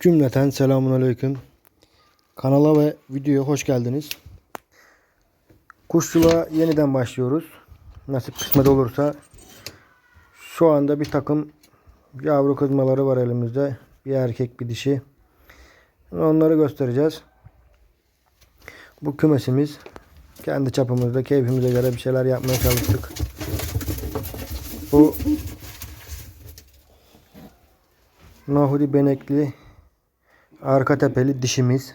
Cümleten selamun aleyküm. Kanala ve videoya hoş geldiniz. Kuşçuluğa yeniden başlıyoruz. Nasip kısmet olursa. Şu anda bir takım yavru kızmaları var elimizde. Bir erkek bir dişi. Onları göstereceğiz. Bu kümesimiz. Kendi çapımızda keyfimize göre bir şeyler yapmaya çalıştık. Bu Nahuri benekli arka tepeli dişimiz.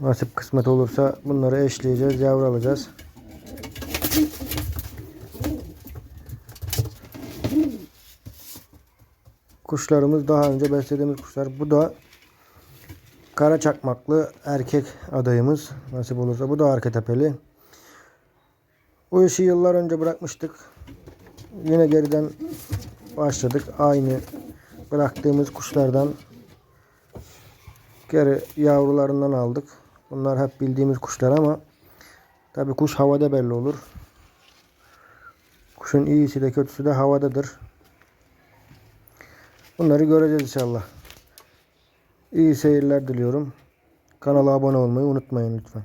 Nasip kısmet olursa bunları eşleyeceğiz, yavru alacağız. Kuşlarımız daha önce beslediğimiz kuşlar. Bu da kara çakmaklı erkek adayımız. Nasip olursa bu da arka tepeli. Bu işi yıllar önce bırakmıştık. Yine geriden başladık. Aynı bıraktığımız kuşlardan geri yavrularından aldık. Bunlar hep bildiğimiz kuşlar ama tabi kuş havada belli olur. Kuşun iyisi de kötüsü de havadadır. Bunları göreceğiz inşallah. İyi seyirler diliyorum. Kanala abone olmayı unutmayın lütfen.